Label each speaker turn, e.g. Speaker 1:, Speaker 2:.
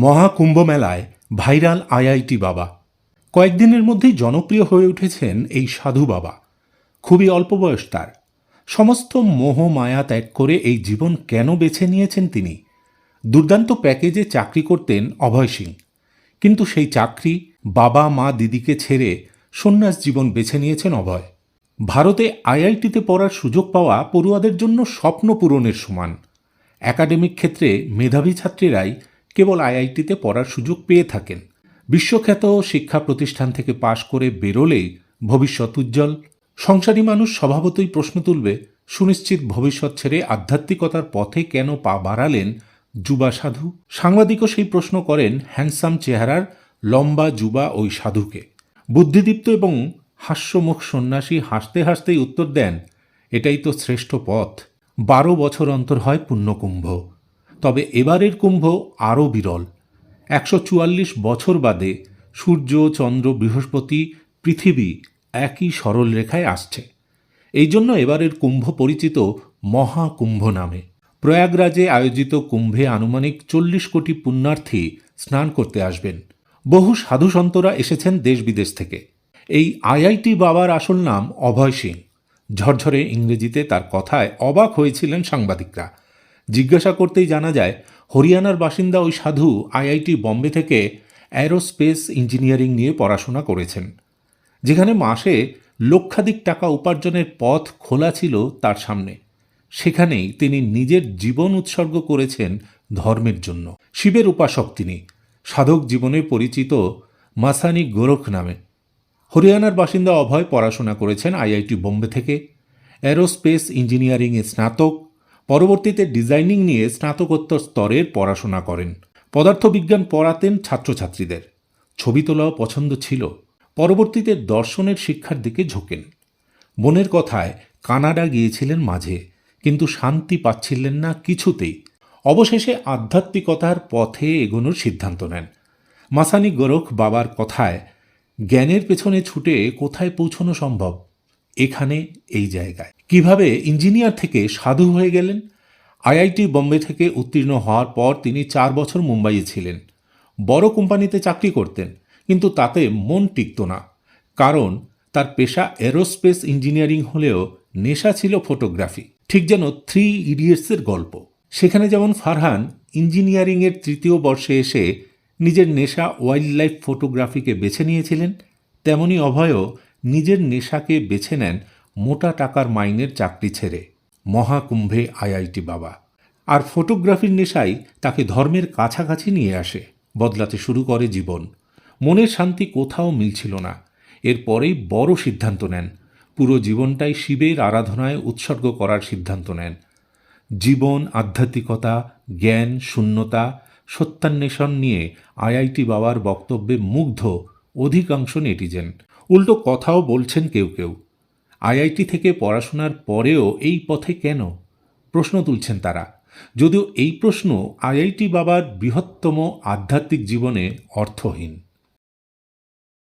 Speaker 1: মহাকুম্ভ মেলায় viral IIT বাবা। কয়েকদিনের মধ্যেই জনপ্রিয় হয়ে উঠেছেন এই সাধু বাবা। খুবই অল্প বয়স তার। সমস্ত মোহ মায়া ত্যাগ করে এই জীবন কেন বেছে নিয়েছেন তিনি? দুর্দান্ত প্যাকেজে চাকরি করতেন অভয় সিং। কিন্তু সেই চাকরি বাবা, মা, দিদিকে ছেড়ে সন্ন্যাস জীবন বেছে নিয়েছেন অভয়। ভারতে আইআইটিতে পড়ার সুযোগ পাওয়া পড়ুয়াদের জন্য স্বপ্ন পূরণের সমান। একাডেমিক ক্ষেত্রে মেধাবী ছাত্রীরাই কেবল আইআইটিতে পড়ার সুযোগ পেয়ে থাকেন। বিশ্বখ্যাত শিক্ষা প্রতিষ্ঠান থেকে পাশ করে বেরোলেই ভবিষ্যৎ উজ্জ্বল। সংসারী মানুষ স্বভাবতই প্রশ্ন তুলবে, সুনিশ্চিত ভবিষ্যৎ ছেড়ে আধ্যাত্মিকতার পথে কেন পা বাড়ালেন যুবা সাধু? সাংবাদিকও সেই প্রশ্ন করেন হ্যান্ডসাম চেহারার লম্বা যুবা ওই সাধুকে। বুদ্ধিদীপ্ত এবং হাস্যমুখ সন্ন্যাসী হাসতে হাসতেই উত্তর দেন, এটাই তো শ্রেষ্ঠ পথ। বারো বছর অন্তর হয় পুণ্যকুম্ভ। তবে এবারের কুম্ভ আরও বিরল। একশো চুয়াল্লিশ বছর বাদে সূর্য, চন্দ্র, বৃহস্পতি, পৃথিবী একই সরল রেখায় আসছে। এই জন্য এবারের কুম্ভ পরিচিত মহাকুম্ভ নামে। প্রয়াগরাজে আয়োজিত কুম্ভে আনুমানিক চল্লিশ কোটি পুণ্যার্থী স্নান করতে আসবেন। বহু সাধু সন্তরা এসেছেন দেশ বিদেশ থেকে। এই আইআইটি বাবার আসল নাম অভয় সিং। ঝরঝরে ইংরেজিতে তার কথায় অবাক হয়েছিলেন সাংবাদিকরা। জিজ্ঞাসা করতেই জানা যায়, হরিয়ানার বাসিন্দা ওই সাধু আইআইটি বম্বে থেকে অ্যারোস্পেস ইঞ্জিনিয়ারিং নিয়ে পড়াশোনা করেছেন, যেখানে মাসে লক্ষাধিক টাকা উপার্জনের পথ খোলা ছিল তার সামনে। সেখানেই তিনি নিজের জীবন উৎসর্গ করেছেন ধর্মের জন্য। শিবের উপাসক তিনি, সাধক জীবনে পরিচিত মাসানি গোরখ নামে। হরিয়ানার বাসিন্দা অভয় পড়াশোনা করেছেন আইআইটি বোম্বে থেকে, অ্যারোস্পেস ইঞ্জিনিয়ারিংয়ে স্নাতক পরবর্তীতে ডিজাইনিং নিয়ে স্নাতকোত্তর স্তরের পড়াশোনা করেন। পদার্থবিজ্ঞান পড়াতেন ছাত্রছাত্রীদের। ছবি তোলাও পছন্দ ছিল। পরবর্তীতে দর্শনের শিক্ষার দিকে ঝোঁকেন। বোনের কথায় কানাডা গিয়েছিলেন মাঝে, কিন্তু শান্তি পাচ্ছিলেন না কিছুতেই। অবশেষে আধ্যাত্মিকতার পথে এগোনোর সিদ্ধান্ত নেন। মাসানি গোরখ বাবার কথায়, জ্ঞানের পেছনে ছুটে কোথায় পৌঁছনো সম্ভব? এখানে, এই জায়গায়। কীভাবে ইঞ্জিনিয়ার থেকে সাধু হয়ে গেলেন? আইআইটি বোম্বে থেকে উত্তীর্ণ হওয়ার পর তিনি চার বছর মুম্বাইয়ে ছিলেন। বড় কোম্পানিতে চাকরি করতেন, কিন্তু তাতে মন টিকত না। কারণ তার পেশা এরোস্পেস ইঞ্জিনিয়ারিং হলেও নেশা ছিল ফটোগ্রাফি। ঠিক যেন থ্রি ইডিয়টসের গল্প। সেখানে যেমন ফারহান ইঞ্জিনিয়ারিংয়ের তৃতীয় বর্ষে এসে নিজের নেশা ওয়াইল্ড লাইফ ফটোগ্রাফিকে বেছে নিয়েছিলেন, তেমনি অভয়ও নিজের নেশাকে বেছে নেন মোটা টাকার মাইনের চাকরি ছেড়ে। মহাকুম্ভে আইআইটি বাবা। আর ফটোগ্রাফির নেশাই তাকে ধর্মের কাছাকাছি নিয়ে আসে। বদলাতে শুরু করে জীবন। মনের শান্তি কোথাও মিলছিল না। এরপরেই বড় সিদ্ধান্ত নেন। পুরো জীবনটাই শিবের আরাধনায় উৎসর্গ করার সিদ্ধান্ত নেন। জীবন, আধ্যাত্মিকতা, জ্ঞান, শূন্যতা, সত্যান্বেষণ নিয়ে আইআইটি বাবার বক্তব্যে মুগ্ধ অধিকাংশ নেটিজেন। উল্টো কথাও বলছেন কেউ কেউ। আইআইটি থেকে পড়াশোনার পরেও এই পথে কেন? প্রশ্ন তুলছেন তারা। যদিও এই প্রশ্ন আইআইটি বাবার বৃহত্তম আধ্যাত্মিক জীবনে অর্থহীন।